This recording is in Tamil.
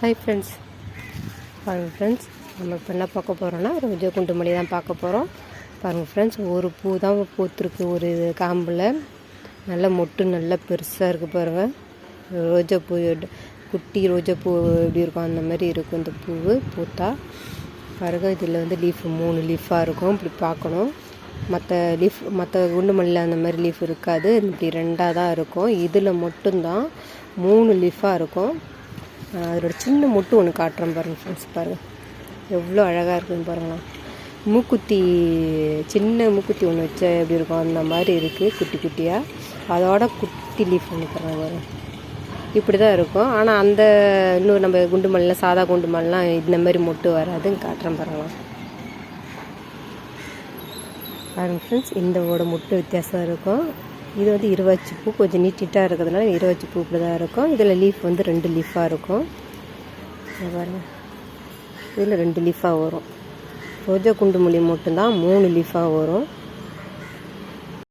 ஹாய் ஃப்ரெண்ட்ஸ் பாருங்கள் ஃப்ரெண்ட்ஸ் நம்ம இப்போ என்ன பார்க்க போகிறோன்னா ரோஜா குண்டு மல்லி தான் பார்க்க போகிறோம் பாருங்கள் ஃப்ரெண்ட்ஸ் ஒரு பூ தான் பூத்துருக்கு ஒரு காம்பில். நல்ல மொட்டு நல்லா பெருசாக இருக்குது பாருங்கள் ரோஜா பூ குட்டி ரோஜா பூ எப்படி இருக்கும் அந்த மாதிரி இருக்கும் இந்த பூவு பூத்தா. பாருங்கள் இதில் வந்து லீஃப் மூணு லீஃபாக இருக்கும். இப்படி பார்க்கணும். மற்ற லீஃப் மற்ற குண்டு மல்லியில் அந்த மாதிரி லீஃப் இருக்காது. இப்படி ரெண்டாக தான் இருக்கும். இதில் மட்டும்தான் மூணு லீஃபாக இருக்கும். அதோட சின்ன மொட்டு ஒன்று காட்டுறேன் பாருங்கள் ஃப்ரெண்ட்ஸ் பாருங்கள் எவ்வளோ அழகாக இருக்குன்னு பாருங்களேன் மூக்குத்தி சின்ன மூக்குத்தி ஒன்று வச்சா எப்படி இருக்கும்? அந்த மாதிரி இருக்குது குட்டி குட்டியாக அதோட குட்டி லீஃப் ஒன்று தர்றேன் பாருங்க. இப்படி தான் இருக்கும். ஆனால் அந்த இன்னும் நம்ம குண்டு மல்லிலாம் சாதா குண்டு மல்லாம் இந்த மாதிரி மொட்டு வராதுன்னு காட்டுறேன் பாருங்களேன் பாருங்கள் ஃப்ரெண்ட்ஸ் இந்தோட மொட்டு வித்தியாசம் இருக்கும். இது வந்து இருவாச்சி பூ கொஞ்சம் நீட்டிட்டாக இருக்கிறதுனால இருவாச்சி பூ இப்படி தான் இருக்கும். இதில் லீஃப் வந்து ரெண்டு லீஃபாக இருக்கும். இதில் ரெண்டு லீஃபாக வரும். ரோஜா குண்டு மல்லி மட்டும்தான் மூணு லீஃபாக வரும்.